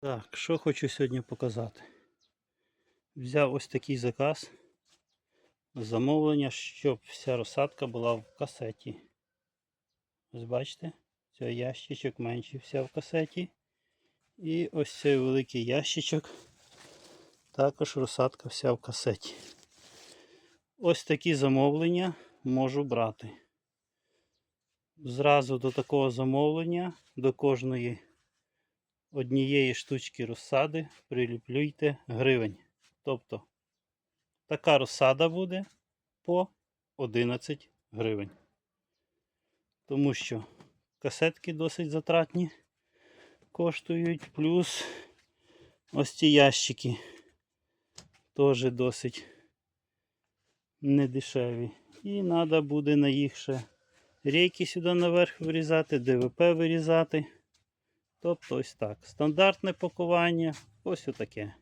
Так, що хочу сьогодні показати. Взяв ось такий заказ. Замовлення, щоб вся розсадка була в касеті. Ось бачите, цей ящичок менший вся в касеті. І ось цей великий ящичок. Також розсадка вся в касеті. Ось такі замовлення можу брати. Зразу до такого замовлення, до кожної однієї штучки розсади приліплюйте гривень. Тобто така розсада буде по 11 гривень. Тому що касетки досить затратні коштують, плюс ось ці ящики теж досить недешеві. І треба буде на їх ще рейки сюди наверх вирізати, ДВП вирізати. Тобто ось так. Стандартне пакування. Ось отаке.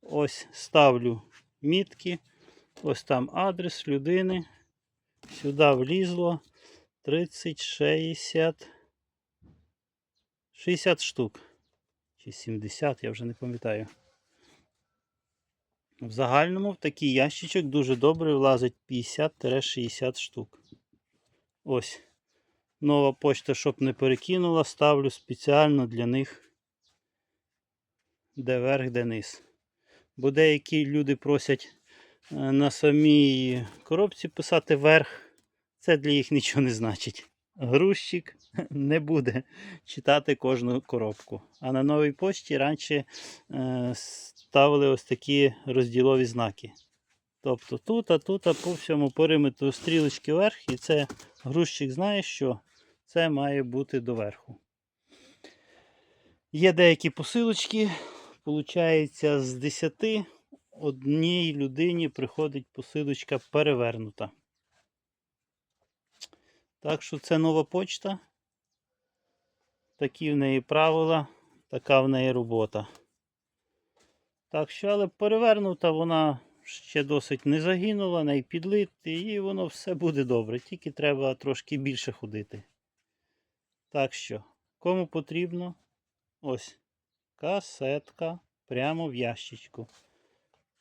Ось ставлю мітки. Ось там адрес людини. Сюди влізло 30, 60. 60 штук. Чи 70, я вже не пам'ятаю. В загальному в такий ящичок дуже добре влазить 50-60 штук. Ось. Нова почта, щоб не перекинула, ставлю спеціально для них де верх, де низ. Бо деякі люди просять е, на самій коробці писати верх. Це для їх нічого не значить. Грузчик не буде читати кожну коробку. А на новій почті раніше е, ставили ось такі розділові знаки. Тобто тут, а тут, а по всьому периметру стрілочки вверх, і це грузчик знає, що це має бути доверху. Є деякі посилочки, Получається, з 10 одній людині приходить посилочка перевернута. Так що це нова почта. Такі в неї правила, така в неї робота. Так що, але перевернута вона ще досить не загинула, не підлит, і воно все буде добре. Тільки треба трошки більше ходити. Так що, кому потрібно, ось касетка прямо в ящичку.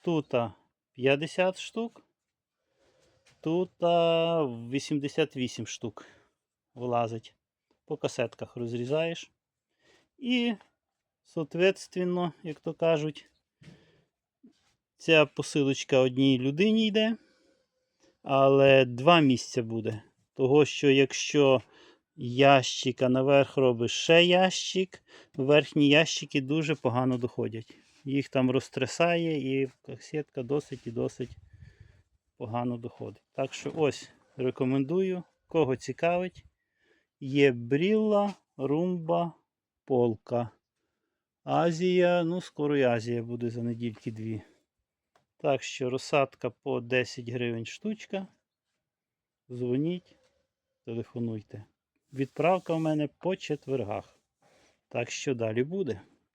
Тут 50 штук, тут 88 штук влазить. По касетках розрізаєш. І, соответственно, як то кажуть, ця посилочка одній людині йде, але два місця буде. Того, що якщо ящика наверх робиш ще ящик, верхні ящики дуже погано доходять. Їх там розтрясає і касетка досить і досить погано доходить. Так що ось рекомендую, кого цікавить, є брілла, румба, полка. Азія, ну, скоро і Азія буде за недільки дві. Так що розсадка по 10 гривень штучка. Дзвоніть, телефонуйте. Відправка в мене по четвергах. Так що далі буде.